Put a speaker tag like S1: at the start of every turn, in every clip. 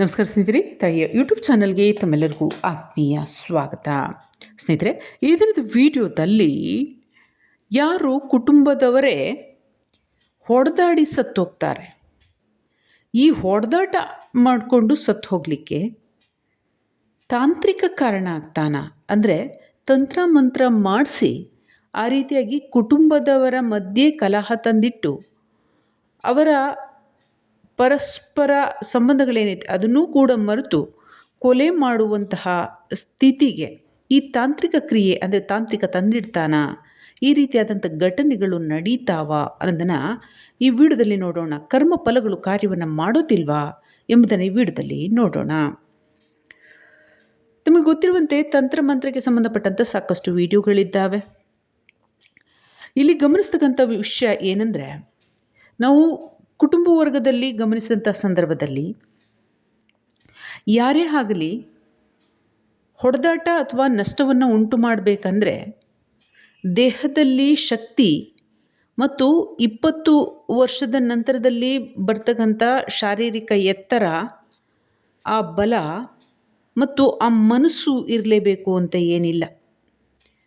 S1: ನಮಸ್ಕಾರ ಸ್ನೇಹಿತರೆ, ತಾಯಿಯ ಯೂಟ್ಯೂಬ್ ಚಾನಲ್ಗೆ ತಮ್ಮೆಲ್ಲರಿಗೂ ಆತ್ಮೀಯ ಸ್ವಾಗತ. ಸ್ನೇಹಿತರೆ, ಈ ದಿನದ ವಿಡಿಯೋದಲ್ಲಿ ಯಾರು ಕುಟುಂಬದವರೇ ಹೊಡೆದಾಡಿ ಸತ್ತೋಗ್ತಾರೆ ಈ ಹೊಡೆದಾಟ ಮಾಡಿಕೊಂಡು ಸತ್ತು ಹೋಗಲಿಕ್ಕೆ ತಾಂತ್ರಿಕ ಕಾರಣ ಆಗ್ತಾನ? ಅಂದರೆ ತಂತ್ರ ಮಂತ್ರ ಮಾಡಿಸಿ ಆ ರೀತಿಯಾಗಿ ಕುಟುಂಬದವರ ಮಧ್ಯೆ ಕಲಹ ತಂದಿಟ್ಟು ಅವರ ಪರಸ್ಪರ ಸಂಬಂಧಗಳೇನೈತೆ ಅದನ್ನೂ ಕೂಡ ಮರೆತು ಕೊಲೆ ಮಾಡುವಂತಹ ಸ್ಥಿತಿಗೆ ಈ ತಾಂತ್ರಿಕ ಕ್ರಿಯೆ ಅಂದರೆ ತಾಂತ್ರಿಕ ತಂದಿಡ್ತಾನ, ಈ ರೀತಿಯಾದಂಥ ಘಟನೆಗಳು ನಡೀತಾವ ಅನ್ನೋದನ್ನು ಈ ವಿಡಿಯೋದಲ್ಲಿ ನೋಡೋಣ. ಕರ್ಮ ಫಲಗಳು ಕಾರ್ಯವನ್ನು ಮಾಡೋದಿಲ್ವಾ ಎಂಬುದನ್ನು ಈ ವಿಡಿಯೋದಲ್ಲಿ ನೋಡೋಣ. ನಿಮಗೆ ಗೊತ್ತಿರುವಂತೆ ತಂತ್ರ ಮಂತ್ರಕ್ಕೆ ಸಂಬಂಧಪಟ್ಟಂಥ ಸಾಕಷ್ಟು ವಿಡಿಯೋಗಳಿದ್ದಾವೆ. ಇಲ್ಲಿ ಗಮನಿಸ್ತಕ್ಕಂಥ ವಿಷಯ ಏನಂದರೆ, ನಾವು ಕುಟುಂಬ ವರ್ಗದಲ್ಲಿ ಗಮನಿಸಿದಂಥ ಸಂದರ್ಭದಲ್ಲಿ ಯಾರೇ ಆಗಲಿ ಹೊಡೆದಾಟ ಅಥವಾ ನಷ್ಟವನ್ನು ಉಂಟು ಮಾಡಬೇಕಂದ್ರೆ ದೇಹದಲ್ಲಿ ಶಕ್ತಿ ಮತ್ತು ಇಪ್ಪತ್ತು ವರ್ಷದ ನಂತರದಲ್ಲಿ ಬರ್ತಕ್ಕಂಥ ಶಾರೀರಿಕ ಎತ್ತರ, ಆ ಬಲ ಮತ್ತು ಆ ಮನಸ್ಸು ಇರಲೇಬೇಕು ಅಂತ ಏನಿಲ್ಲ.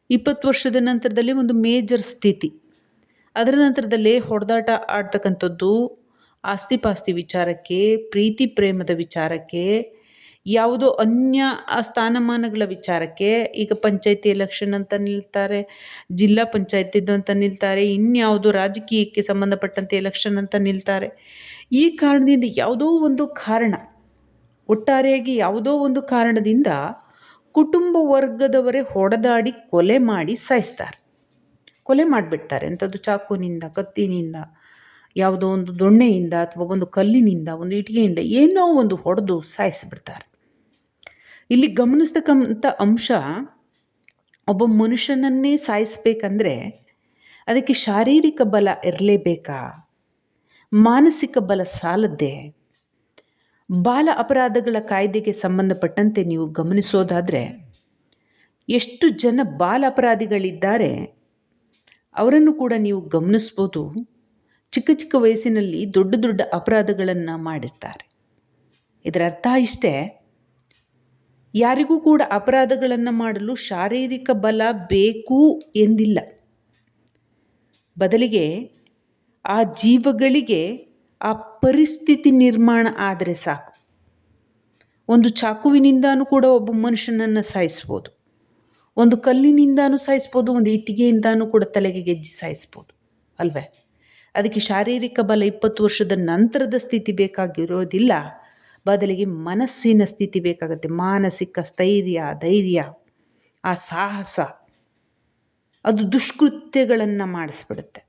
S1: ಇಪ್ಪತ್ತು ವರ್ಷದ ನಂತರದಲ್ಲಿ ಒಂದು ಮೇಜರ್ ಸ್ಥಿತಿ. ಅದರ ನಂತರದಲ್ಲಿ ಹೊಡೆದಾಟ ಆಡ್ತಕ್ಕಂಥದ್ದು ಆಸ್ತಿ ಪಾಸ್ತಿ ವಿಚಾರಕ್ಕೆ, ಪ್ರೀತಿ ಪ್ರೇಮದ ವಿಚಾರಕ್ಕೆ, ಯಾವುದೋ ಅನ್ಯ ಸ್ಥಾನಮಾನಗಳ ವಿಚಾರಕ್ಕೆ, ಈಗ ಪಂಚಾಯತಿ ಎಲೆಕ್ಷನ್ ಅಂತ ನಿಲ್ತಾರೆ, ಜಿಲ್ಲಾ ಪಂಚಾಯತಿದ್ದು ಅಂತ ನಿಲ್ತಾರೆ, ಇನ್ಯಾವುದೋ ರಾಜಕೀಯಕ್ಕೆ ಸಂಬಂಧಪಟ್ಟಂತೆ ಎಲೆಕ್ಷನ್ ಅಂತ ನಿಲ್ತಾರೆ. ಈ ಕಾರಣದಿಂದ ಯಾವುದೋ ಒಂದು ಕಾರಣ, ಒಟ್ಟಾರೆಯಾಗಿ ಯಾವುದೋ ಒಂದು ಕಾರಣದಿಂದ ಕುಟುಂಬ ವರ್ಗದವರೇ ಹೊಡೆದಾಡಿ ಕೊಲೆ ಮಾಡಿ ಸಾಯಿಸ್ತಾರೆ. ಕೊಲೆ ಮಾಡಿಬಿಡ್ತಾರೆ. ಅಂಥದ್ದು ಚಾಕುನಿಂದ, ಕತ್ತಿನಿಂದ. ಯಾವುದೋ ಒಂದು ದೊಣ್ಣೆಯಿಂದ ಅಥವಾ ಒಂದು ಕಲ್ಲಿನಿಂದ, ಒಂದು ಇಟಿಗೆಯಿಂದ ಏನೋ ಒಂದು ಹೊಡೆದು ಸಾಯಿಸಿಬಿಡ್ತಾರೆ. ಇಲ್ಲಿ ಗಮನಿಸ್ತಕ್ಕಂಥ ಅಂಶ ಒಬ್ಬ ಮನುಷ್ಯನನ್ನೇ ಸಾಯಿಸ್ಬೇಕಂದ್ರೆ ಅದಕ್ಕೆ ಶಾರೀರಿಕ ಬಲ ಇರಲೇಬೇಕಾ? ಮಾನಸಿಕ ಬಲ ಸಾಲದ್ದೇ? ಬಾಲ ಅಪರಾಧಗಳ ಕಾಯ್ದೆಗೆ ಸಂಬಂಧಪಟ್ಟಂತೆ ನೀವು ಗಮನಿಸೋದಾದರೆ ಎಷ್ಟು ಜನ ಬಾಲ ಅಪರಾಧಿಗಳಿದ್ದಾರೆ ಅವರನ್ನು ಕೂಡ ನೀವು ಗಮನಿಸ್ಬೋದು. ಚಿಕ್ಕ ಚಿಕ್ಕ ವಯಸ್ಸಿನಲ್ಲಿ ದೊಡ್ಡ ದೊಡ್ಡ ಅಪರಾಧಗಳನ್ನು ಮಾಡಿರ್ತಾರೆ. ಇದರ ಅರ್ಥ ಇಷ್ಟೇ, ಯಾರಿಗೂ ಕೂಡ ಅಪರಾಧಗಳನ್ನು ಮಾಡಲು ಶಾರೀರಿಕ ಬಲ ಬೇಕು ಎಂದಿಲ್ಲ. ಬದಲಿಗೆ ಆ ಜೀವಗಳಿಗೆ ಆ ಪರಿಸ್ಥಿತಿ ನಿರ್ಮಾಣ ಆದರೆ ಸಾಕು. ಒಂದು ಚಾಕುವಿನಿಂದನೂ ಕೂಡ ಒಬ್ಬ ಮನುಷ್ಯನನ್ನು ಸಾಯಿಸ್ಬೋದು. ಒಂದು ಕಲ್ಲಿನಿಂದನೂ ಸಾಯಿಸ್ಬೋದು, ಒಂದು ಇಟ್ಟಿಗೆಯಿಂದನೂ ಕೂಡ ತಲೆಗೆ ಗೆಜ್ಜಿ ಸಾಯಿಸ್ಬೋದು. ಅಲ್ವೇ? ಅದಕ್ಕೆ ಶಾರೀರಿಕ ಬಲ ಇಪ್ಪತ್ತು ವರ್ಷದ ನಂತರದ ಸ್ಥಿತಿ ಬೇಕಾಗಿರೋದಿಲ್ಲ. ಬದಲಿಗೆ ಮನಸ್ಸಿನ ಸ್ಥಿತಿ ಬೇಕಾಗುತ್ತೆ. ಮಾನಸಿಕ ಸ್ಥೈರ್ಯ, ಧೈರ್ಯ, ಆ ಸಾಹಸ, ಅದು ದುಷ್ಕೃತ್ಯಗಳನ್ನು ಮಾಡಿಸ್ಬಿಡುತ್ತೆ.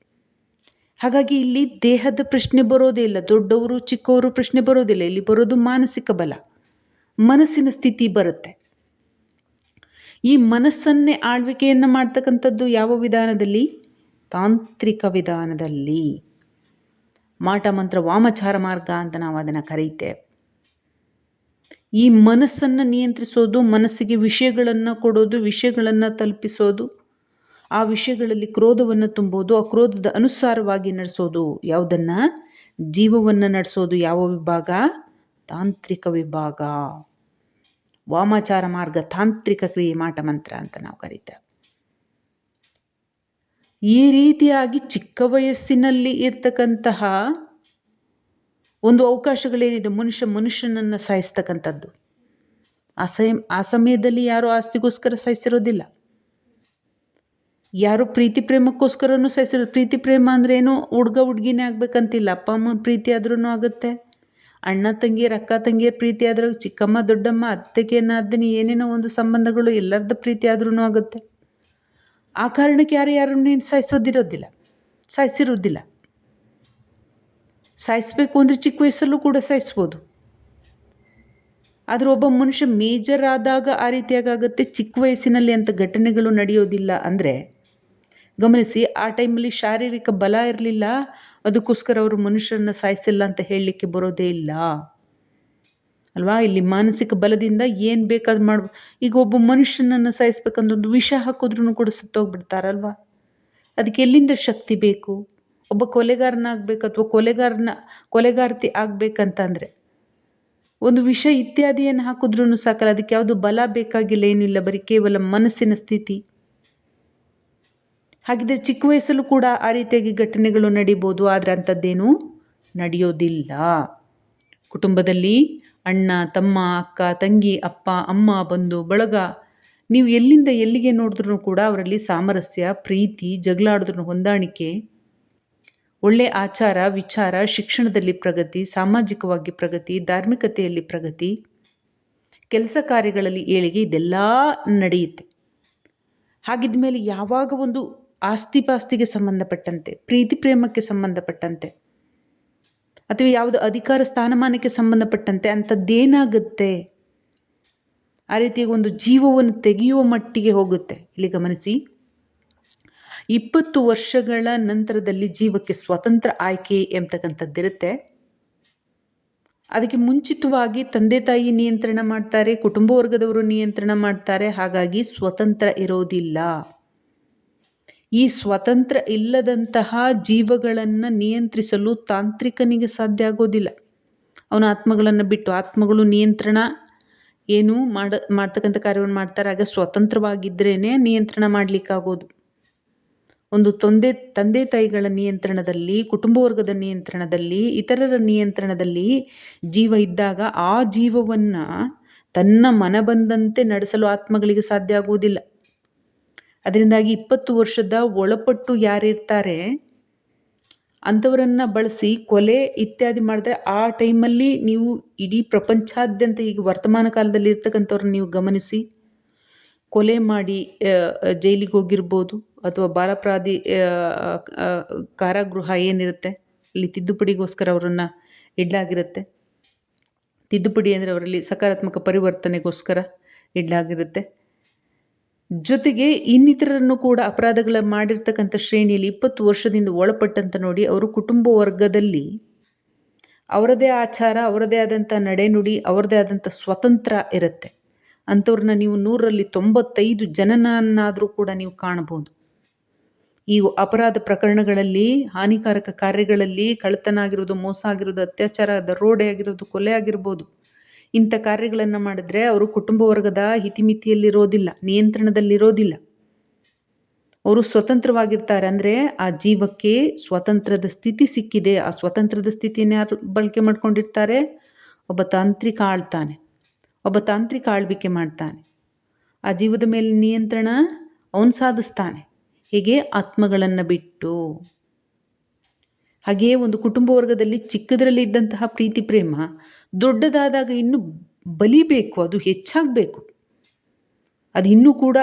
S1: ಹಾಗಾಗಿ ಇಲ್ಲಿ ದೇಹದ ಪ್ರಶ್ನೆ ಬರೋದೇ ಇಲ್ಲ, ದೊಡ್ಡವರು, ಚಿಕ್ಕವರು ಪ್ರಶ್ನೆ ಬರೋದಿಲ್ಲ ಇಲ್ಲಿ ಬರೋದು ಮಾನಸಿಕ ಬಲ. ಮನಸ್ಸಿನ ಸ್ಥಿತಿ ಬರುತ್ತೆ. ಈ ಮನಸ್ಸನ್ನೇ ಆಳ್ವಿಕೆಯನ್ನು ಮಾಡ್ತಕ್ಕಂಥದ್ದು ಯಾವ ವಿಧಾನದಲ್ಲಿ? ತಾಂತ್ರಿಕ ವಿಧಾನದಲ್ಲಿ ಮಾಟ ಮಂತ್ರ ವಾಮಚಾರ ಮಾರ್ಗ ಅಂತ ನಾವು ಅದನ್ನು ಕರೀತೇವೆ ಈ ಮನಸ್ಸನ್ನು ನಿಯಂತ್ರಿಸೋದು, ಮನಸ್ಸಿಗೆ ವಿಷಯಗಳನ್ನು ಕೊಡೋದು, ವಿಷಯಗಳನ್ನು ತಲುಪಿಸೋದು, ಆ ವಿಷಯಗಳಲ್ಲಿ ಕ್ರೋಧವನ್ನು ತುಂಬೋದು, ಆ ಕ್ರೋಧದ ಅನುಸಾರವಾಗಿ ನಡೆಸೋದು ಯಾವುದನ್ನು? ಜೀವವನ್ನು ನಡೆಸೋದು ಯಾವ ವಿಭಾಗ? ತಾಂತ್ರಿಕ ವಿಭಾಗ. ವಾಮಾಚಾರ ಮಾರ್ಗ ತಾಂತ್ರಿಕ ಕ್ರಿಯೆ ಮಾಟ ಮಂತ್ರ ಅಂತ ನಾವು ಕರೀತೇವೆ ಈ ರೀತಿಯಾಗಿ ಚಿಕ್ಕ ವಯಸ್ಸಿನಲ್ಲಿ ಇರ್ತಕ್ಕಂತಹ ಒಂದು ಅವಕಾಶಗಳೇನಿದೆ, ಮನುಷ್ಯ ಮನುಷ್ಯನನ್ನು ಸಾಯಿಸ್ತಕ್ಕಂಥದ್ದು. ಆ ಸಮ, ಆ ಸಮಯದಲ್ಲಿ ಯಾರು ಆಸ್ತಿಗೋಸ್ಕರ ಸಾಯಿಸಿರೋದಿಲ್ಲ. ಯಾರು ಪ್ರೀತಿ ಪ್ರೇಮಕ್ಕೋಸ್ಕರನೂ ಸಾಯಿಸಿರೋದು ಪ್ರೀತಿ ಪ್ರೇಮ ಅಂದ್ರೇನು ಹುಡ್ಗ ಹುಡ್ಗಿನೇ ಆಗ್ಬೇಕಂತಿಲ್ಲ, ಅಪ್ಪ ಅಮ್ಮನ ಪ್ರೀತಿ ಆದ್ರೂ ಆಗುತ್ತೆ. ಅಣ್ಣ ತಂಗಿಯರು, ಅಕ್ಕ ತಂಗಿಯರ ಪ್ರೀತಿ ಚಿಕ್ಕಮ್ಮ, ದೊಡ್ಡಮ್ಮ, ಅತ್ತೆಗೆ ಅದನ್ನ ಏನೇನೋ ಒಂದು ಸಂಬಂಧಗಳು ಎಲ್ಲರದ ಪ್ರೀತಿ ಆದ್ರೂ ಆಗುತ್ತೆ. ಆ ಕಾರಣಕ್ಕೆ ಯಾರು ಯಾರನ್ನು ಸಾಯಿಸೋದಿರೋದಿಲ್ಲ. ಸಾಯಿಸಿರೋದಿಲ್ಲ. ಸಾಯಿಸಬೇಕು ಅಂದರೆ ಚಿಕ್ಕ ವಯಸ್ಸಲ್ಲೂ ಕೂಡ ಸಾಯಿಸ್ಬೋದು. ಆದರೆ ಒಬ್ಬ ಮನುಷ್ಯ ಮೇಜರ್ ಆದಾಗ ಆ ರೀತಿಯಾಗುತ್ತೆ ಚಿಕ್ಕ ವಯಸ್ಸಿನಲ್ಲಿ ಅಂಥ ಘಟನೆಗಳು ನಡೆಯೋದಿಲ್ಲ ಅಂದರೆ. ಗಮನಿಸಿ, ಆ ಟೈಮಲ್ಲಿ ಶಾರೀರಿಕ ಬಲ ಇರಲಿಲ್ಲ, ಅದಕ್ಕೋಸ್ಕರ ಅವರು ಮನುಷ್ಯರನ್ನ ಸಾಯಿಸಿಲ್ಲ ಅಂತ ಹೇಳಲಿಕ್ಕೆ ಬರೋದೇ ಇಲ್ಲ. ಅಲ್ವಾ? ಇಲ್ಲಿ ಮಾನಸಿಕ ಬಲದಿಂದ ಏನು ಬೇಕಾದ್ರೂ ಮಾಡ್ಬೋದು ಈಗ ಒಬ್ಬ ಮನುಷ್ಯನನ್ನು ಸಾಯಿಸ್ಬೇಕಂದ್ರೆ ಒಂದು ವಿಷ ಹಾಕಿದ್ರೂ ಕೂಡ ಸತ್ತೋಗ್ಬಿಡ್ತಾರಲ್ವಾ ಅದಕ್ಕೆ ಎಲ್ಲಿಂದ ಶಕ್ತಿ ಬೇಕು? ಒಬ್ಬ ಕೊಲೆಗಾರನಾಗಬೇಕು ಅಥವಾ ಕೊಲೆಗಾರನ, ಕೊಲೆಗಾರತಿ ಆಗಬೇಕಂತಂದರೆ ಒಂದು ವಿಷ ಇತ್ಯಾದಿಯನ್ನು ಹಾಕಿದ್ರೂ ಸಾಕಲ್ಲ, ಅದಕ್ಕೆ ಯಾವುದು ಬಲ ಬೇಕಾಗಿಲ್ಲ ಏನಿಲ್ಲ ಬರೀ ಕೇವಲ ಮನಸ್ಸಿನ ಸ್ಥಿತಿ. ಹಾಗಿದ್ರೆ ಚಿಕ್ಕ ವಯಸ್ಸಲ್ಲೂ ಕೂಡ ಆ ರೀತಿಯಾಗಿ ಘಟನೆಗಳು ನಡಿಬೋದು, ಆದರೆ ಅಂಥದ್ದೇನೂ ನಡೆಯೋದಿಲ್ಲ. ಕುಟುಂಬದಲ್ಲಿ ಅಣ್ಣ, ತಮ್ಮ, ಅಕ್ಕ, ತಂಗಿ, ಅಪ್ಪ, ಅಮ್ಮ, ಬಂಧು, ಬಳಗ. ನೀವು ಎಲ್ಲಿಂದ ಎಲ್ಲಿಗೆ ನೋಡಿದ್ರು ಕೂಡ ಅವರಲ್ಲಿ ಸಾಮರಸ್ಯ, ಪ್ರೀತಿ ಜಗಳಾಡಿದ್ರು ಹೊಂದಾಣಿಕೆ. ಒಳ್ಳೆಯ ಆಚಾರ, ವಿಚಾರ, ಶಿಕ್ಷಣದಲ್ಲಿ ಪ್ರಗತಿ, ಸಾಮಾಜಿಕವಾಗಿ ಪ್ರಗತಿ, ಧಾರ್ಮಿಕತೆಯಲ್ಲಿ ಪ್ರಗತಿ. ಕೆಲಸ ಕಾರ್ಯಗಳಲ್ಲಿ ಏಳಿಗೆ ಇದೆಲ್ಲ ನಡೆಯುತ್ತೆ. ಹಾಗಿದ್ದ ಮೇಲೆ ಯಾವಾಗ ಒಂದು ಆಸ್ತಿ ಪಾಸ್ತಿಗೆ ಸಂಬಂಧಪಟ್ಟಂತೆ, ಪ್ರೀತಿ ಪ್ರೇಮಕ್ಕೆ ಸಂಬಂಧಪಟ್ಟಂತೆ ಅಥವಾ ಯಾವುದು ಅಧಿಕಾರ ಸ್ಥಾನಮಾನಕ್ಕೆ ಸಂಬಂಧಪಟ್ಟಂತೆ ಅಂಥದ್ದೇನಾಗುತ್ತೆ? ಆ ರೀತಿಯ ಒಂದು ಜೀವವನ್ನು ತೆಗೆಯುವ ಮಟ್ಟಿಗೆ ಹೋಗುತ್ತೆ. ಇಲ್ಲಿ ಗಮನಿಸಿ. ಇಪ್ಪತ್ತು ವರ್ಷಗಳ ನಂತರದಲ್ಲಿ ಜೀವಕ್ಕೆ ಸ್ವತಂತ್ರ ಆಯ್ಕೆ ಎಂಬತಕ್ಕಂಥದ್ದಿರುತ್ತೆ. ಅದಕ್ಕೆ ಮುಂಚಿತವಾಗಿ ತಂದೆ ತಾಯಿ ನಿಯಂತ್ರಣ ಮಾಡ್ತಾರೆ, ಕುಟುಂಬ ವರ್ಗದವರು ನಿಯಂತ್ರಣ ಮಾಡ್ತಾರೆ, ಹಾಗಾಗಿ ಸ್ವತಂತ್ರ ಇರೋದಿಲ್ಲ. ಈ ಸ್ವತಂತ್ರ ಇಲ್ಲದಂತಹ ಜೀವಗಳನ್ನು ನಿಯಂತ್ರಿಸಲು ತಾಂತ್ರಿಕನಿಗೆ ಸಾಧ್ಯ ಆಗೋದಿಲ್ಲ. ಅವನ ಆತ್ಮಗಳನ್ನು ಬಿಟ್ಟು ಆತ್ಮಗಳು ನಿಯಂತ್ರಣ ಏನು ಮಾಡ, ಮಾಡ್ತಕ್ಕಂಥ ಕಾರ್ಯವನ್ನು ಮಾಡ್ತಾರೆ. ಆಗ ಸ್ವತಂತ್ರವಾಗಿದ್ದರೇ ನಿಯಂತ್ರಣ ಮಾಡಲಿಕ್ಕಾಗೋದು. ಒಂದು ತೊಂದೆ, ತಂದೆ ತಾಯಿಗಳ ನಿಯಂತ್ರಣದಲ್ಲಿ, ಕುಟುಂಬ ವರ್ಗದ ನಿಯಂತ್ರಣದಲ್ಲಿ, ಇತರರ ನಿಯಂತ್ರಣದಲ್ಲಿ ಜೀವ ಇದ್ದಾಗ ಆ ಜೀವವನ್ನು ತನ್ನ ಮನ ಬಂದಂತೆ ನಡೆಸಲು ಆತ್ಮಗಳಿಗೆ ಸಾಧ್ಯ ಆಗುವುದಿಲ್ಲ ಅದರಿಂದಾಗಿ ಇಪ್ಪತ್ತು ವರ್ಷದ ಒಳಪಟ್ಟು ಯಾರಿರ್ತಾರೆ? ಅಂಥವರನ್ನು ಬಳಸಿ ಕೊಲೆ ಇತ್ಯಾದಿ ಮಾಡಿದ್ರೆ ಆ ಟೈಮಲ್ಲಿ ನೀವು ಇಡೀ ಪ್ರಪಂಚಾದ್ಯಂತ ಈಗ ವರ್ತಮಾನ ಕಾಲದಲ್ಲಿ ಇರ್ತಕ್ಕಂಥವ್ರನ್ನ ನೀವು ಗಮನಿಸಿ. ಕೊಲೆ ಮಾಡಿ ಜೈಲಿಗೆ ಹೋಗಿರ್ಬೋದು ಅಥವಾ ಬಾಲಪ್ರಾಧಿ ಕಾರಾಗೃಹ ಏನಿರುತ್ತೆ, ಅಲ್ಲಿ ತಿದ್ದುಪಡಿಗೋಸ್ಕರ ಅವರನ್ನು ಇಡಲಾಗಿರುತ್ತೆ. ತಿದ್ದುಪಡಿ ಅಂದರೆ ಅವರಲ್ಲಿ ಸಕಾರಾತ್ಮಕ ಪರಿವರ್ತನೆಗೋಸ್ಕರ ಇಡಲಾಗಿರುತ್ತೆ. ಜೊತೆಗೆ ಇನ್ನಿತರರನ್ನು ಕೂಡ ಅಪರಾಧಗಳ ಮಾಡಿರ್ತಕ್ಕಂಥ ಶ್ರೇಣಿಯಲ್ಲಿ ಇಪ್ಪತ್ತು ವರ್ಷದಿಂದ ಒಳಪಟ್ಟಂತ ನೋಡಿ ಅವರು ಕುಟುಂಬ ವರ್ಗದಲ್ಲಿ ಅವರದೇ ಆಚಾರ, ಅವರದೇ ಆದಂಥ ನಡೆನುಡಿ, ಅವರದೇ ಆದಂಥ ಸ್ವತಂತ್ರ ಇರುತ್ತೆ. ಅಂಥವ್ರನ್ನ ನೀವು ನೂರರಲ್ಲಿ ತೊಂಬತ್ತೈದು ಜನನನ್ನಾದರೂ ಕೂಡ ನೀವು ಕಾಣಬಹುದು. ಈ ಅಪರಾಧ ಪ್ರಕರಣಗಳಲ್ಲಿ, ಹಾನಿಕಾರಕ ಕಾರ್ಯಗಳಲ್ಲಿ ಕಳ್ಳತನ ಆಗಿರೋದು, ಮೋಸ ಆಗಿರೋದು, ಅತ್ಯಾಚಾರ, ದರೋಡೆ ಆಗಿರೋದು, ಕೊಲೆ ಆಗಿರ್ಬೋದು. ಇಂಥ ಕಾರ್ಯಗಳನ್ನು ಮಾಡಿದ್ರೆ ಅವರು ಕುಟುಂಬ ವರ್ಗದ ಹಿತಿಮಿತಿಯಲ್ಲಿರೋದಿಲ್ಲ, ನಿಯಂತ್ರಣದಲ್ಲಿರೋದಿಲ್ಲ. ಅವರು ಸ್ವತಂತ್ರವಾಗಿರ್ತಾರೆ ಅಂದರೆ ಆ ಜೀವಕ್ಕೆ ಸ್ವತಂತ್ರದ ಸ್ಥಿತಿ ಸಿಕ್ಕಿದೆ. ಆ ಸ್ವತಂತ್ರದ ಸ್ಥಿತಿಯನ್ನು ಯಾರು ಬಳಕೆ ಮಾಡ್ಕೊಂಡಿರ್ತಾರೆ? ಒಬ್ಬ ತಾಂತ್ರಿಕ ಆಳ್ತಾನೆ ಒಬ್ಬ ತಾಂತ್ರಿಕ ಆಳ್ವಿಕೆ ಮಾಡ್ತಾನೆ. ಆ ಜೀವದ ಮೇಲೆ ನಿಯಂತ್ರಣ ಅವನು ಸಾಧಿಸ್ತಾನೆ. ಹೀಗೆ ಆತ್ಮಗಳನ್ನು ಬಿಟ್ಟು ಹಾಗೆಯೇ ಒಂದು ಕುಟುಂಬ ವರ್ಗದಲ್ಲಿ ಚಿಕ್ಕದರಲ್ಲಿ ಇದ್ದಂತಹ ಪ್ರೀತಿ ಪ್ರೇಮ ದೊಡ್ಡದಾದಾಗ ಇನ್ನೂ ಬಲಿಬೇಕು ಅದು ಹೆಚ್ಚಾಗಬೇಕು. ಅದು ಇನ್ನೂ ಕೂಡ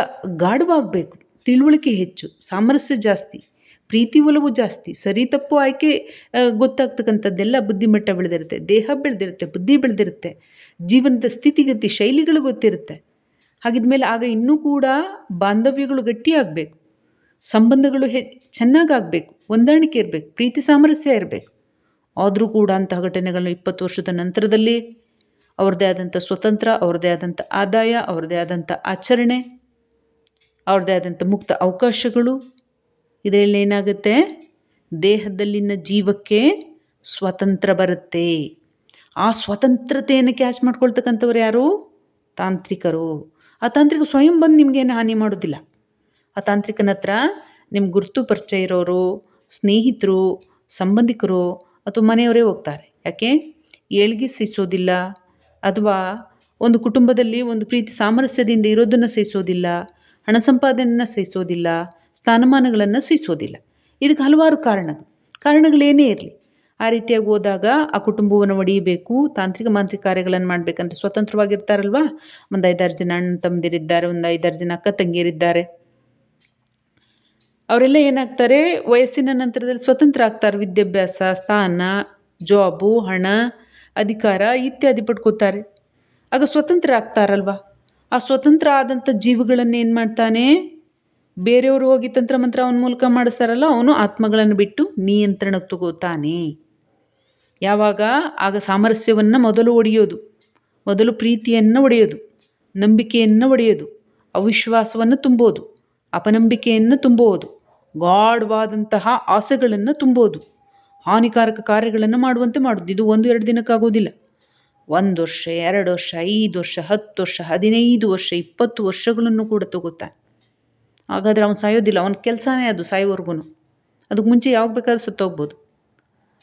S1: ಗಾಢವಾಗಬೇಕು. ತಿಳುವಳಿಕೆ ಹೆಚ್ಚು, ಸಾಮರಸ್ಯ ಜಾಸ್ತಿ, ಪ್ರೀತಿ ಒಲವು ಜಾಸ್ತಿ, ಸರಿ ತಪ್ಪು ಆಯ್ಕೆ ಗೊತ್ತಾಗ್ತಕ್ಕಂಥದ್ದೆಲ್ಲ ಬುದ್ಧಿಮಟ್ಟ ಬೆಳೆದಿರುತ್ತೆ, ದೇಹ ಬೆಳೆದಿರುತ್ತೆ, ಬುದ್ಧಿ ಬೆಳೆದಿರುತ್ತೆ, ಜೀವನದ ಸ್ಥಿತಿಗತಿ ಶೈಲಿಗಳು ಗೊತ್ತಿರುತ್ತೆ. ಹಾಗಿದ್ಮೇಲೆ ಆಗ ಇನ್ನೂ ಕೂಡ ಬಾಂಧವ್ಯಗಳು ಗಟ್ಟಿಯಾಗಬೇಕು. ಸಂಬಂಧಗಳು ಹೆ, ಚೆನ್ನಾಗಾಗಬೇಕು, ಹೊಂದಾಣಿಕೆ ಇರಬೇಕು, ಪ್ರೀತಿ ಸಾಮರಸ್ಯ ಇರಬೇಕು. ಆದರೂ ಕೂಡ ಅಂತಹ ಘಟನೆಗಳನ್ನು ಇಪ್ಪತ್ತು ವರ್ಷದ ನಂತರದಲ್ಲಿ ಅವ್ರದ್ದೇ ಆದಂಥ ಸ್ವತಂತ್ರ, ಅವ್ರದ್ದೇ ಆದಂಥ ಆದಾಯ, ಅವ್ರದ್ದೇ ಆದಂಥ ಆಚರಣೆ, ಅವ್ರದ್ದೇ ಆದಂಥ ಮುಕ್ತ ಅವಕಾಶಗಳು. ಇದರಲ್ಲಿ ಏನಾಗುತ್ತೆ? ದೇಹದಲ್ಲಿನ ಜೀವಕ್ಕೆ ಸ್ವತಂತ್ರ ಬರುತ್ತೆ. ಆ ಸ್ವತಂತ್ರತೆಯನ್ನು ಕ್ಯಾಚ್ ಮಾಡ್ಕೊಳ್ತಕ್ಕಂಥವ್ರು ಯಾರು? ತಾಂತ್ರಿಕರು. ಆ ತಾಂತ್ರಿಕ ಸ್ವಯಂ ಬಂದು ನಿಮಗೇನು ಹಾನಿ ಮಾಡೋದಿಲ್ಲ. ಆ ತಾಂತ್ರಿಕನ ಹತ್ರ ನಿಮ್ಮ ಗುರುತು ಪರಿಚಯ ಇರೋರು, ಸ್ನೇಹಿತರು, ಸಂಬಂಧಿಕರು ಅಥವಾ ಮನೆಯವರೇ ಹೋಗ್ತಾರೆ. ಯಾಕೆ? ಏಳ್ಗೆ ಸಹಿಸೋದಿಲ್ಲ ಅಥವಾ ಒಂದು ಕುಟುಂಬದಲ್ಲಿ ಒಂದು ಪ್ರೀತಿ ಸಾಮರಸ್ಯದಿಂದ ಇರೋದನ್ನು ಸಹಿಸೋದಿಲ್ಲ, ಹಣ ಸಂಪಾದನೆಯನ್ನು ಸಹಿಸೋದಿಲ್ಲ, ಸ್ಥಾನಮಾನಗಳನ್ನು ಸಹಿಸೋದಿಲ್ಲ. ಇದಕ್ಕೆ ಹಲವಾರು ಕಾರಣಗಳು. ಕಾರಣಗಳೇನೇ ಇರಲಿ. ಆ ರೀತಿಯಾಗಿ ಹೋದಾಗ ಆ ಕುಟುಂಬವನ್ನು ಒಡೆಯಬೇಕು, ತಾಂತ್ರಿಕ ಮಾಂತ್ರಿಕ ಕಾರ್ಯಗಳನ್ನು ಮಾಡಬೇಕಂತ ಸ್ವತಂತ್ರವಾಗಿರ್ತಾರಲ್ವಾ? ಒಂದು ಐದಾರು ಜನ ಅಣ್ಣ ತಮ್ಮದಿರಿದ್ದಾರೆ, ಒಂದು ಐದಾರು ಜನ ಅಕ್ಕ ತಂಗಿಯರಿದ್ದಾರೆ. ಅವರೆಲ್ಲ ಏನಾಗ್ತಾರೆ, ವಯಸ್ಸಿನ ನಂತರದಲ್ಲಿ ಸ್ವತಂತ್ರ ಆಗ್ತಾರೆ. ವಿದ್ಯಾಭ್ಯಾಸ, ಸ್ಥಾನ ಜಾಬು ಹಣ, ಅಧಿಕಾರ ಇತ್ಯಾದಿ ಪಡ್ಕೋತಾರೆ. ಆಗ ಸ್ವತಂತ್ರ ಆಗ್ತಾರಲ್ವ? ಆ ಸ್ವತಂತ್ರ ಆದಂಥ ಜೀವಗಳನ್ನು ಏನು ಮಾಡ್ತಾನೆ? ಬೇರೆಯವರು ಹೋಗಿ ತಂತ್ರ ಮಂತ್ರ ಅವನ ಮೂಲಕ ಮಾಡಿಸ್ತಾರಲ್ಲ, ಅವನು ಆತ್ಮಗಳನ್ನು ಬಿಟ್ಟು ನಿಯಂತ್ರಣಕ್ಕೆ ತಗೋತಾನೆ. ಯಾವಾಗ? ಆಗ ಸಾಮರಸ್ಯವನ್ನು ಮೊದಲು ಒಡೆಯೋದು. ಮೊದಲು ಪ್ರೀತಿಯನ್ನು ಒಡೆಯೋದು. ನಂಬಿಕೆಯನ್ನು ಒಡೆಯೋದು. ಅವಿಶ್ವಾಸವನ್ನು ತುಂಬೋದು. ಅಪನಂಬಿಕೆಯನ್ನು ತುಂಬೋದು. ಗಾಢವಾದಂತಹ ಆಸೆಗಳನ್ನು ತುಂಬೋದು. ಹಾನಿಕಾರಕ ಕಾರ್ಯಗಳನ್ನು ಮಾಡುವಂತೆ ಮಾಡೋದು. ಇದು ಒಂದು ಎರಡು ದಿನಕ್ಕಾಗೋದಿಲ್ಲ ಒಂದು ವರ್ಷ, ಎರಡು ವರ್ಷ, ಐದು ವರ್ಷ, ಹತ್ತು ವರ್ಷ, ಹದಿನೈದು ವರ್ಷ, ಇಪ್ಪತ್ತು ವರ್ಷಗಳನ್ನು ಕೂಡ ತಗೋತಾನೆ. ಹಾಗಾದರೆ ಅವನು ಸಾಯೋದಿಲ್ಲ. ಅವನ ಕೆಲಸನೇ ಅದು ಸಾಯೋವರೆಗೂ ಅದಕ್ಕೆ ಮುಂಚೆ ಯಾವಾಗ ಬೇಕಾದ್ರೂ ಸತ್ತೋಗ್ಬೋದು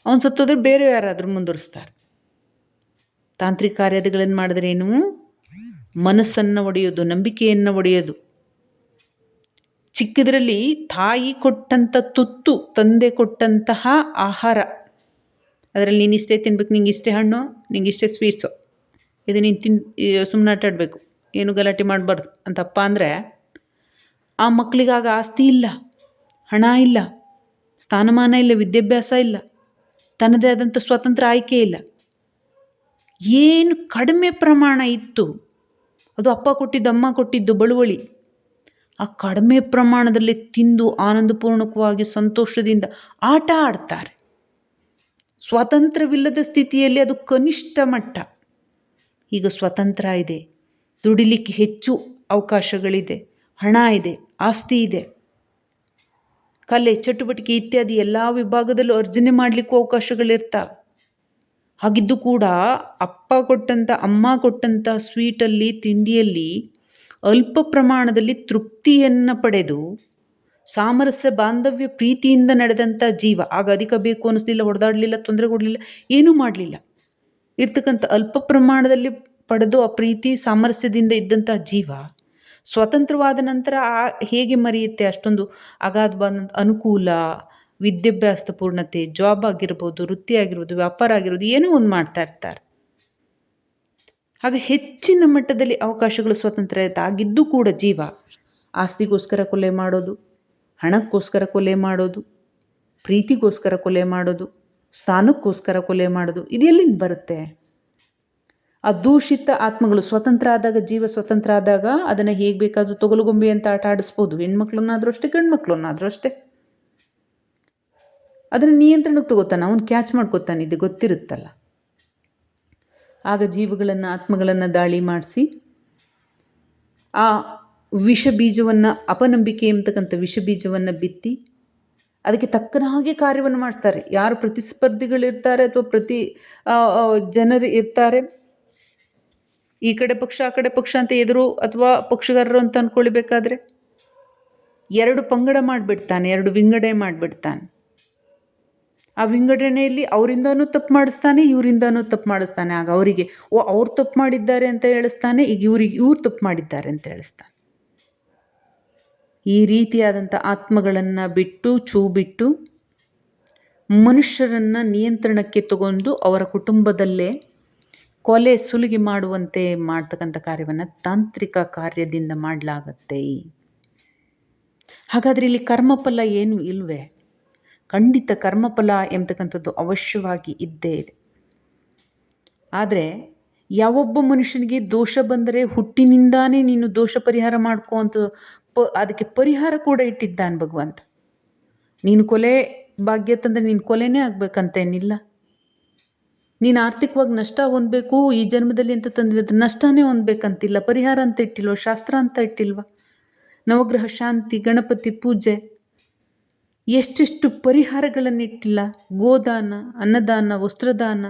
S1: ಅವನು ಸತ್ತೋದ್ರೆ ಬೇರೆ ಯಾರಾದರೂ ಮುಂದುವರಿಸ್ತಾರೆ. ತಾಂತ್ರಿಕ ಕಾರ್ಯಗಳನ್ನು ಮಾಡಿದ್ರೆ ಏನು? ಮನಸ್ಸನ್ನು ಒಡೆಯೋದು, ನಂಬಿಕೆಯನ್ನು ಒಡೆಯೋದು. ಚಿಕ್ಕದರಲ್ಲಿ ತಾಯಿ ಕೊಟ್ಟಂಥ ತುತ್ತು, ತಂದೆ ಕೊಟ್ಟಂತಹ ಆಹಾರ. ಅದರಲ್ಲಿ ನೀನು ಇಷ್ಟೇ ತಿನ್ಬೇಕು, ನಿಂಗೆ ಇಷ್ಟೇ ಹಣ್ಣು, ನಿಂಗೆ ಇಷ್ಟೇ ಸ್ವೀಟ್ಸು ಇದು ನೀನು ತಿನ್ ಸುಮ್ಮನೆ ಆಟಾಡಬೇಕು. ಏನು ಗಲಾಟೆ ಮಾಡಬಾರ್ದು. ಅಂತಪ್ಪ ಅಂದರೆ, ಆ ಮಕ್ಕಳಿಗಾಗ ಆಸ್ತಿ ಇಲ್ಲ, ಹಣ ಇಲ್ಲ, ಸ್ಥಾನಮಾನ ಇಲ್ಲ, ವಿದ್ಯಾಭ್ಯಾಸ ಇಲ್ಲ, ತನ್ನದೇ ಆದಂಥ ಸ್ವತಂತ್ರ ಆಯ್ಕೆ ಇಲ್ಲ. ಏನು ಕಡಿಮೆ ಪ್ರಮಾಣ ಇತ್ತು. ಅದು ಅಪ್ಪ ಕೊಟ್ಟಿದ್ದು, ಅಮ್ಮ ಕೊಟ್ಟಿದ್ದು, ಬಳುವಳಿ. ಆ ಕಡಿಮೆ ಪ್ರಮಾಣದಲ್ಲಿ ತಿಂದು ಆನಂದಪೂರ್ಣಕವಾಗಿ ಸಂತೋಷದಿಂದ ಆಟ ಆಡ್ತಾರೆ. ಸ್ವಾತಂತ್ರ್ಯವಿಲ್ಲದ ಸ್ಥಿತಿಯಲ್ಲಿ ಅದು ಕನಿಷ್ಠ ಮಟ್ಟ. ಈಗ ಸ್ವತಂತ್ರ ಇದೆ. ದುಡಿಲಿಕ್ಕೆ ಹೆಚ್ಚು ಅವಕಾಶಗಳಿದೆ. ಹಣ ಇದೆ. ಆಸ್ತಿ ಇದೆ. ಕಲೆ, ಚಟುವಟಿಕೆ ಇತ್ಯಾದಿ ಎಲ್ಲ ವಿಭಾಗದಲ್ಲೂ ಅರ್ಜನೆ ಮಾಡಲಿಕ್ಕೂ ಅವಕಾಶಗಳಿರ್ತಾವೆ. ಹಾಗಿದ್ದು ಕೂಡ ಅಪ್ಪ ಕೊಟ್ಟಂಥ ಅಮ್ಮ ಕೊಟ್ಟಂಥ ಸ್ವೀಟಲ್ಲಿ, ತಿಂಡಿಯಲ್ಲಿ ಅಲ್ಪ ಪ್ರಮಾಣದಲ್ಲಿ ತೃಪ್ತಿಯನ್ನು ಪಡೆದು ಸಾಮರಸ್ಯ ಬಾಂಧವ್ಯ ಪ್ರೀತಿಯಿಂದ ನಡೆದಂಥ ಜೀವ. ಆಗ ಅಧಿಕ ಬೇಕು ಅನ್ನಿಸ್ಲಿಲ್ಲ ಹೊಡೆದಾಡಲಿಲ್ಲ, ತೊಂದರೆ ಕೊಡಲಿಲ್ಲ, ಏನೂ ಮಾಡಲಿಲ್ಲ. ಇರ್ತಕ್ಕಂಥ ಅಲ್ಪ ಪ್ರಮಾಣದಲ್ಲಿ ಪಡೆದು ಆ ಪ್ರೀತಿ ಸಾಮರಸ್ಯದಿಂದ ಇದ್ದಂಥ ಜೀವ ಸ್ವತಂತ್ರವಾದ ನಂತರ ಆ ಹೇಗೆ ಮರೆಯುತ್ತೆ? ಅಷ್ಟೊಂದು ಅಗಾಧವಾದ ಅನುಕೂಲ, ವಿದ್ಯಾಭ್ಯಾಸದ ಪೂರ್ಣತೆ ಜಾಬ್ ಆಗಿರ್ಬೋದು, ವೃತ್ತಿ ಆಗಿರ್ಬೋದು, ವ್ಯಾಪಾರ ಆಗಿರ್ಬೋದು, ಏನೋ ಒಂದು ಮಾಡ್ತಾ ಇರ್ತಾರೆ. ಹಾಗೆ ಹೆಚ್ಚಿನ ಮಟ್ಟದಲ್ಲಿ ಅವಕಾಶಗಳು ಸ್ವತಂತ್ರ ಆಗಿದ್ದು ಕೂಡ ಜೀವ. ಆಸ್ತಿಗೋಸ್ಕರ ಕೊಲೆ ಮಾಡೋದು, ಹಣಕ್ಕೋಸ್ಕರ ಕೊಲೆ ಮಾಡೋದು, ಪ್ರೀತಿಗೋಸ್ಕರ ಕೊಲೆ ಮಾಡೋದು, ಸ್ಥಾನಕ್ಕೋಸ್ಕರ ಕೊಲೆ ಮಾಡೋದು, ಇದು ಎಲ್ಲಿಂದ ಬರುತ್ತೆ? ಆ ದೂಷಿತ ಆತ್ಮಗಳು ಸ್ವತಂತ್ರ ಆದಾಗ, ಜೀವ ಸ್ವತಂತ್ರ ಆದಾಗ ಅದನ್ನು ಹೇಗೆ ಬೇಕಾದರೂ ತೊಗಲುಗೊಂಬೆ ಅಂತ ಆಟ ಆಡಿಸ್ಬೋದು. ಹೆಣ್ಮಕ್ಳನ್ನಾದರೂ ಅಷ್ಟೇ, ಗಂಡ್ಮಕ್ಳನ್ನಾದರೂ ಅಷ್ಟೇ. ಅದನ್ನು ನಿಯಂತ್ರಣಕ್ಕೆ ತಗೋತಾನೆ, ಅವನು ಕ್ಯಾಚ್ ಮಾಡ್ಕೋತಾನೆ, ಇದು ಗೊತ್ತಿರುತ್ತಲ್ಲ. ಆಗ ಜೀವಗಳನ್ನು, ಆತ್ಮಗಳನ್ನು ದಾಳಿ ಮಾಡಿಸಿ, ಆ ವಿಷ ಬೀಜವನ್ನು ಅಪನಂಬಿಕೆ ಎಂಬತಕ್ಕಂಥ ವಿಷ ಬೀಜವನ್ನು ಬಿತ್ತಿ, ಅದಕ್ಕೆ ತಕ್ಕನ ಹಾಗೆ ಕಾರ್ಯವನ್ನು ಮಾಡ್ತಾರೆ. ಯಾರು ಪ್ರತಿಸ್ಪರ್ಧಿಗಳಿರ್ತಾರೆ ಅಥವಾ ಪ್ರತಿ ಜನರು ಇರ್ತಾರೆ, ಈ ಕಡೆ ಪಕ್ಷ, ಆ ಕಡೆ ಪಕ್ಷ ಅಂತ ಎದುರು ಅಥವಾ ಪಕ್ಷಗಾರರು ಅಂತ ಅಂದ್ಕೊಳ್ಬೇಕಾದ್ರೆ ಎರಡು ಪಂಗಡ ಮಾಡಿಬಿಡ್ತಾನೆ, ಎರಡು ವಿಂಗಡೆ ಮಾಡಿಬಿಡ್ತಾನೆ. ಆ ವಿಂಗಡಣೆಯಲ್ಲಿ ಅವರಿಂದನೂ ತಪ್ಪು ಮಾಡಿಸ್ತಾನೆ, ಇವರಿಂದನೂ ತಪ್ಪು ಮಾಡಿಸ್ತಾನೆ. ಆಗ ಅವರಿಗೆ, ಓ, ಅವ್ರು ತಪ್ಪು ಮಾಡಿದ್ದಾರೆ ಅಂತ ಹೇಳಿಸ್ತಾನೆ, ಈಗ ಇವ್ರಿಗೆ ಇವ್ರು ತಪ್ಪು ಮಾಡಿದ್ದಾರೆ ಅಂತ ಹೇಳಿಸ್ತಾನೆ. ಈ ರೀತಿಯಾದಂಥ ಆತ್ಮಗಳನ್ನು ಬಿಟ್ಟು ಚೂ ಬಿಟ್ಟು ಮನುಷ್ಯರನ್ನು ನಿಯಂತ್ರಣಕ್ಕೆ ತಗೊಂಡು ಅವರ ಕುಟುಂಬದಲ್ಲೇ ಕೊಲೆ ಸುಲಿಗೆ ಮಾಡುವಂತೆ ಮಾಡ್ತಕ್ಕಂಥ ಕಾರ್ಯವನ್ನು ತಾಂತ್ರಿಕ ಕಾರ್ಯದಿಂದ ಮಾಡಲಾಗತ್ತೆ. ಹಾಗಾದರೆ ಇಲ್ಲಿ ಕರ್ಮಫಲ ಏನು ಇಲ್ವೇ? ಖಂಡಿತ ಕರ್ಮಫಲ ಎಂಬತಕ್ಕಂಥದ್ದು ಅವಶ್ಯವಾಗಿ ಇದ್ದೇ ಇದೆ. ಆದರೆ ಯಾವೊಬ್ಬ ಮನುಷ್ಯನಿಗೆ ದೋಷ ಬಂದರೆ ಹುಟ್ಟಿನಿಂದಾನೇ ನೀನು ದೋಷ ಪರಿಹಾರ ಮಾಡ್ಕೋ ಅಂತ ಪ, ಅದಕ್ಕೆ ಪರಿಹಾರ ಕೂಡ ಇಟ್ಟಿದ್ದಾನೆ ಭಗವಂತ. ನೀನು ಕೊಲೆ ಭಾಗ್ಯ ತಂದರೆ ನೀನು ಕೊಲೆನೇ ಆಗಬೇಕಂತೇನಿಲ್ಲ. ನೀನು ಆರ್ಥಿಕವಾಗಿ ನಷ್ಟ ಹೊಂದಬೇಕು, ಈ ಜನ್ಮದಲ್ಲಿ ಅಂತ ತಂದರೆ ಅದು ನಷ್ಟನೇ ಹೊಂದಬೇಕಂತಿಲ್ಲ. ಪರಿಹಾರ ಅಂತ ಇಟ್ಟಿಲ್ವ? ಶಾಸ್ತ್ರ ಅಂತ ಇಟ್ಟಿಲ್ವ? ನವಗ್ರಹ ಶಾಂತಿ, ಗಣಪತಿ ಪೂಜೆ ಎಷ್ಟೆಷ್ಟು ಪರಿಹಾರಗಳನ್ನಿಟ್ಟಿಲ್ಲ. ಗೋದಾನ, ಅನ್ನದಾನ, ವಸ್ತ್ರದಾನ.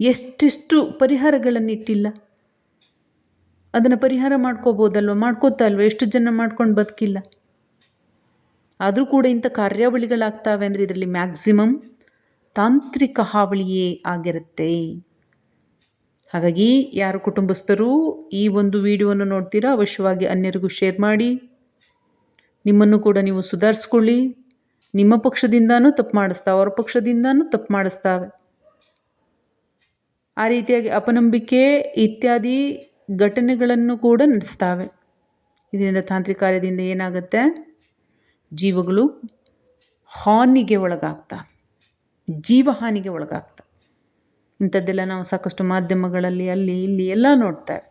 S1: ಎಷ್ಟೆಷ್ಟು ಪರಿಹಾರಗಳನ್ನಿಟ್ಟಿಲ್ಲ. ಅದನ್ನು ಪರಿಹಾರ ಮಾಡ್ಕೋಬೋದಲ್ವ? ಮಾಡ್ಕೋತಾ ಅಲ್ವ ಎಷ್ಟು ಜನ ಮಾಡ್ಕೊಂಡು ಬದುಕಿಲ್ಲ? ಆದರೂ ಕೂಡ ಇಂಥ ಕಾರ್ಯಾವಳಿಗಳಾಗ್ತಾವೆ ಅಂದರೆ ಇದರಲ್ಲಿ ಮ್ಯಾಕ್ಸಿಮಮ್ ತಾಂತ್ರಿಕ ಹಾವಳಿಯೇ ಆಗಿರುತ್ತೆ. ಹಾಗಾಗಿ ಯಾರು ಕುಟುಂಬಸ್ಥರು ಈ ಒಂದು ವಿಡಿಯೋವನ್ನು ನೋಡ್ತೀರಾ, ಅವಶ್ಯವಾಗಿ ಅನ್ಯರಿಗೂ ಶೇರ್ ಮಾಡಿ. ನಿಮ್ಮನ್ನು ಕೂಡ ನೀವು ಸುಧಾರಿಸ್ಕೊಳ್ಳಿ. ನಿಮ್ಮ ಪಕ್ಷದಿಂದನೂ ತಪ್ಪು ಮಾಡಿಸ್ತಾವೆ, ಅವರ ಪಕ್ಷದಿಂದನೂ ತಪ್ಪು ಮಾಡಿಸ್ತಾವೆ. ಆ ರೀತಿಯಾಗಿ ಅಪನಂಬಿಕೆ ಇತ್ಯಾದಿ ಘಟನೆಗಳನ್ನು ಕೂಡ ನಡೆಸ್ತಾವೆ. ಇದರಿಂದ ತಾಂತ್ರಿಕ ಕಾರ್ಯದಿಂದ ಏನಾಗುತ್ತೆ? ಜೀವಗಳು ಹಾನಿಗೆ ಒಳಗಾಗ್ತವೆ ಜೀವಹಾನಿಗೆ ಒಳಗಾಗ್ತಾ. ಇಂಥದ್ದೆಲ್ಲ ನಾವು ಸಾಕಷ್ಟು ಮಾಧ್ಯಮಗಳಲ್ಲಿ, ಅಲ್ಲಿ, ಇಲ್ಲಿ ಎಲ್ಲ ನೋಡ್ತೇವೆ.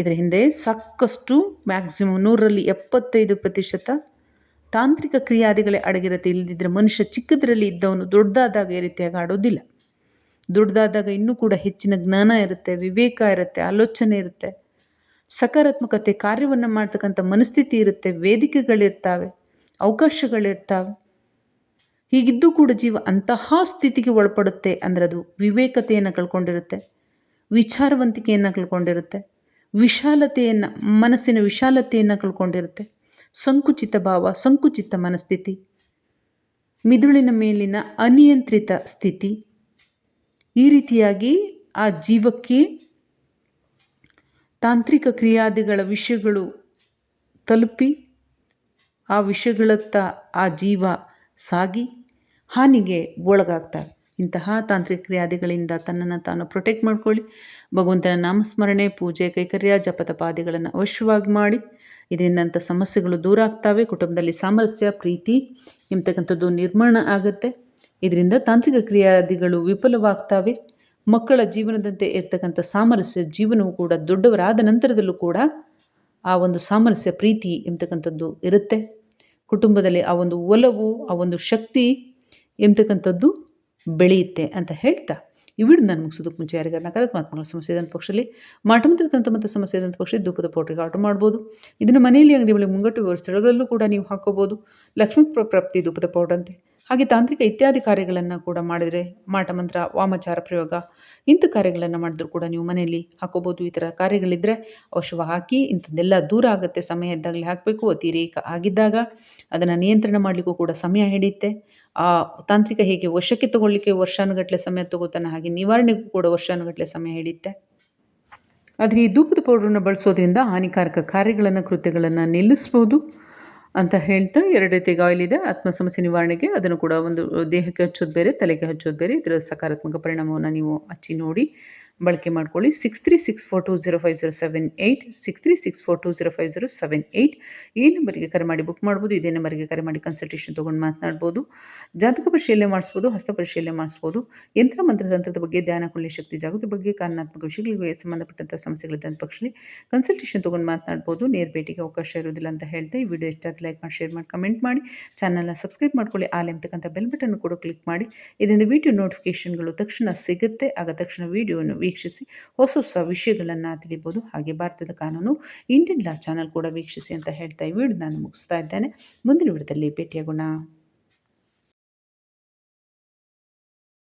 S1: ಇದರ ಹಿಂದೆ ಸಾಕಷ್ಟು ಮ್ಯಾಕ್ಸಿಮಮ್ ನೂರರಲ್ಲಿ ಎಪ್ಪತ್ತೈದು ಪ್ರತಿಶತ ತಾಂತ್ರಿಕ ಕ್ರಿಯಾದಿಗಳೇ ಅಡಗಿರುತ್ತೆ. ಇಲ್ಲದಿದ್ದರೆ ಮನುಷ್ಯ ಚಿಕ್ಕದರಲ್ಲಿ ಇದ್ದವನು ದೊಡ್ಡದಾದಾಗ ಈ ರೀತಿಯಾಗಿ ಆಡೋದಿಲ್ಲ. ದೊಡ್ಡದಾದಾಗ ಇನ್ನೂ ಕೂಡ ಹೆಚ್ಚಿನ ಜ್ಞಾನ ಇರುತ್ತೆ, ವಿವೇಕ ಇರುತ್ತೆ, ಆಲೋಚನೆ ಇರುತ್ತೆ. ಸಕಾರಾತ್ಮಕತೆ ಕಾರ್ಯವನ್ನು ಮಾಡ್ತಕ್ಕಂಥ ಮನಸ್ಥಿತಿ ಇರುತ್ತೆ, ವೇದಿಕೆಗಳಿರ್ತಾವೆ, ಅವಕಾಶಗಳಿರ್ತಾವೆ. ಹೀಗಿದ್ದು ಕೂಡ ಜೀವ ಅಂತಹ ಸ್ಥಿತಿಗೆ ಒಳಪಡುತ್ತೆ ಅಂದರೆ ಅದು ವಿವೇಕತೆಯನ್ನು ಕಳ್ಕೊಂಡಿರುತ್ತೆ, ವಿಚಾರವಂತಿಕೆಯನ್ನು ಕಳ್ಕೊಂಡಿರುತ್ತೆ. ವಿಶಾಲತೆಯನ್ನು, ಮನಸ್ಸಿನ ವಿಶಾಲತೆಯನ್ನು ಕಳ್ಕೊಂಡಿರುತ್ತೆ. ಸಂಕುಚಿತ ಭಾವ, ಸಂಕುಚಿತ ಮನಸ್ಥಿತಿ. ಮಿದುಳಿನ ಮೇಲಿನ ಅನಿಯಂತ್ರಿತ ಸ್ಥಿತಿ. ಈ ರೀತಿಯಾಗಿ ಆ ಜೀವಕ್ಕೆ ತಾಂತ್ರಿಕ ಕ್ರಿಯಾದಿಗಳ ವಿಷಯಗಳು ತಲುಪಿ ಆ ವಿಷಯಗಳತ್ತ ಆ ಜೀವ ಸಾಗಿ ಹಾನಿಗೆ ಒಳಗಾಗ್ತವೆ ಇಂತಹ ತಾಂತ್ರಿಕ ಕ್ರಿಯಾದಿಗಳಿಂದ ತನ್ನನ್ನು ತಾನು ಪ್ರೊಟೆಕ್ಟ್ ಮಾಡ್ಕೊಳ್ಳಿ. ಭಗವಂತನ ನಾಮಸ್ಮರಣೆ, ಪೂಜೆ, ಕೈಕರ್ಯ ಜಪತಪಾದಿಗಳನ್ನು ಅವಶ್ಯವಾಗಿ ಮಾಡಿ. ಇದರಿಂದಂಥ ಸಮಸ್ಯೆಗಳು ದೂರ ಆಗ್ತವೆ. ಕುಟುಂಬದಲ್ಲಿ ಸಾಮರಸ್ಯ, ಪ್ರೀತಿ ಎಂಬತಕ್ಕಂಥದ್ದು ನಿರ್ಮಾಣ ಆಗುತ್ತೆ. ಇದರಿಂದ ತಾಂತ್ರಿಕ ಕ್ರಿಯಾದಿಗಳು ವಿಫಲವಾಗ್ತವೆ. ಮಕ್ಕಳ ಜೀವನದಂತೆ ಇರ್ತಕ್ಕಂಥ ಸಾಮರಸ್ಯ ಜೀವನವು ಕೂಡ ದೊಡ್ಡವರಾದ ನಂತರದಲ್ಲೂ ಕೂಡ ಆ ಒಂದು ಸಾಮರಸ್ಯ, ಪ್ರೀತಿ ಎಂಬತಕ್ಕಂಥದ್ದು ಇರುತ್ತೆ. ಕುಟುಂಬದಲ್ಲಿ ಆ ಒಂದು ಒಲವು, ಆ ಒಂದು ಶಕ್ತಿ ಎಂಬತಕ್ಕಂಥದ್ದು ಬೆಳೆಯುತ್ತೆ ಅಂತ ಹೇಳ್ತಾ ಈ ವಿಡಿಯೋ ನಾನು ಮುಗಿಸೋದಕ್ಕೆ ಮುಂಚೆ ಯಾರಿಗಾರ ನಕಾರಾತ್ಮಕಗಳ ಸಮಸ್ಯೆ ಇದ್ದಂಥ ಪಕ್ಷದಲ್ಲಿ ಮಾಟಮಂತ್ರ ಮತ್ತು ಸಮಸ್ಯೆ ಇದ್ದಂಥ ಪಕ್ಷದಲ್ಲಿ ಧೂಪದ ಪೌಡ್ರಿಗೆ ಆರ್ಡರ್ ಮಾಡ್ಬೋದು. ಇದನ್ನು ಮನೆಯಲ್ಲಿ ಅಂಗಡಿ ಬಳಿ ಮುಂಗಟ್ಟು ಸ್ಥಳಗಳಲ್ಲೂ ಕೂಡ ನೀವು ಹಾಕೋಬೋದು ಲಕ್ಷ್ಮೀ ಪ್ರಾಪ್ತಿ ಧೂಪದ ಪೌಡ್ರಂತೆ ಹಾಗೆ ತಾಂತ್ರಿಕ ಇತ್ಯಾದಿ ಕಾರ್ಯಗಳನ್ನು ಕೂಡ ಮಾಡಿದರೆ ಮಾಟಮಂತ್ರ ವಾಮಚಾರ ಪ್ರಯೋಗ, ಇಂಥ ಕಾರ್ಯಗಳನ್ನು ಮಾಡಿದ್ರು ಕೂಡ ನೀವು ಮನೆಯಲ್ಲಿ ಹಾಕೋಬೋದು. ಈ ಥರ ಕಾರ್ಯಗಳಿದ್ದರೆ ಔಷಧ ಹಾಕಿ ಇಂಥದ್ದೆಲ್ಲ ದೂರ ಆಗುತ್ತೆ. ಸಮಯ ಇದ್ದಾಗಲೇ ಹಾಕಬೇಕು, ಅತಿರೇಕ ಆಗಿದ್ದಾಗ ಅದನ್ನು ನಿಯಂತ್ರಣ ಮಾಡಲಿಕ್ಕೂ ಕೂಡ ಸಮಯ ಹಿಡಿಯುತ್ತೆ. ಆ ತಾಂತ್ರಿಕ ಹೇಗೆ ವಶಕ್ಕೆ ತಗೊಳ್ಳಿಕ್ಕೆ ವರ್ಷಾನುಗಟ್ಟಲೆ ಸಮಯ ತಗೋತಾನೆ ಹಾಗೆ ನಿವಾರಣೆಗೂ ಕೂಡ ವರ್ಷಾನುಗಟ್ಟಲೆ ಸಮಯ ಹಿಡಿಯುತ್ತೆ. ಆದರೆ ಈ ಧೂಪದ ಪೌಡ್ರನ್ನು ಬಳಸೋದ್ರಿಂದ ಹಾನಿಕಾರಕ ಕಾರ್ಯಗಳನ್ನು, ಕೃತ್ಯಗಳನ್ನು ನಿಲ್ಲಿಸ್ಬೋದು. ಅಂತ ಹೇಳ್ತಾ ಎರಡು ರೀತಿಯಾಗಿ ಆಯಿಲ್ ಇದೆ. ಆತ್ಮ ಸಮಸ್ಯೆ ನಿವಾರಣೆಗೆ ಅದನ್ನು ಕೂಡ ಒಂದು ದೇಹಕ್ಕೆ ಹಚ್ಚೋದು ಬೇರೆ, ತಲೆಗೆ ಹಚ್ಚೋದು ಬೇರೆ. ಇದರ ಸಕಾರಾತ್ಮಕ ಪರಿಣಾಮವನ್ನು ನೀವು ಹಚ್ಚಿ ನೋಡಿ. ಬಳಕೆ ಮಾಡ್ಕೊಳ್ಳಿ. Six three six four two zero five zero seven eight six three six four two zero five zero seven eight ಈ ನಂಬರಿಗೆ ಕರೆ ಮಾಡಿ ಬುಕ್ ಮಾಡ್ಬೋದು. ಇದೇ ನಂಬರಿಗೆ ಕರೆ ಮಾಡಿ ಕನ್ಸಲ್ಟೇಷನ್ ತೊಗೊಂಡು ಮಾತನಾಡ್ಬೋದು. ಜಾತಕ ಪರಿಶೀಲನೆ ಮಾಡಿಸ್ಬೋದು, ಹಸ್ತ ಪರಿಶೀಲನೆ ಮಾಡಿಸ್ಬೋದು. ಯಂತ್ರ ಮಂತ್ರತಂತ್ರದ ಬಗ್ಗೆ ಧ್ಯಾನ, ಕೊಳ್ಳಿ, ಶಕ್ತಿ, ಜಾಗೃತಿ ಬಗ್ಗೆ ಕಾರಣಾತ್ಮಕ ವಿಷಯಗಳಿಗೆ ಸಂಬಂಧಪಟ್ಟಂಥ ಸಮಸ್ಯೆಗಳಿದ್ದಂಥ ಪಕ್ಷದಲ್ಲಿ ಕನ್ಸಲ್ಟೇಷನ್ ತೊಗೊಂಡು ಮಾತನಾಡ್ಬೋದು. ನೇರ ಭೇಟಿಗೆ ಅವಕಾಶ ಇರೋದಿಲ್ಲ ಅಂತ ಹೇಳ್ತಾ ಈ ವಿಡಿಯೋ ಇಷ್ಟಾದ ಲೈಕ್ ಮಾಡಿ ಶೇರ್ ಮಾಡಿ ಕಮೆಂಟ್ ಮಾಡಿ. ಚಾನಲ್ನ ಸಬ್ಸ್ಕ್ರೈಬ್ ಮಾಡ್ಕೊಳ್ಳಿ. ಆಲ್ ಅಂತಕ್ಕಂಥ ಬೆಲ್ ಬಟನ್ ಕೂಡ ಕ್ಲಿಕ್ ಮಾಡಿ. ಇದರಿಂದ ವಿಡಿಯೋ ನೋಟಿಫಿಕೇಷನ್ಗಳು ತಕ್ಷಣ ಸಿಗುತ್ತೆ. ಆಗ ತಕ್ಷಣ ವಿಡಿಯೋವನ್ನು ವೀಕ್ಷಿಸಿ ಹೊಸ ಹೊಸ ವಿಷಯಗಳನ್ನು ತಿಳಿಬೋದು ಹಾಗೆ ಭಾರತದ ಕಾನೂನು ಇಂಡಿಯನ್ ಲಾ ಚಾನಲ್ ಕೂಡ ವೀಕ್ಷಿಸಿ ಅಂತ ಹೇಳ್ತಾ ಈ ವಿಡಿಯೋ ನಾನು ಮುಗಿಸ್ತಾ ಇದ್ದೇನೆ. ಮುಂದಿನ ವಿಡಿಯೋದಲ್ಲಿ ಭೇಟಿಯಾಗೋಣ.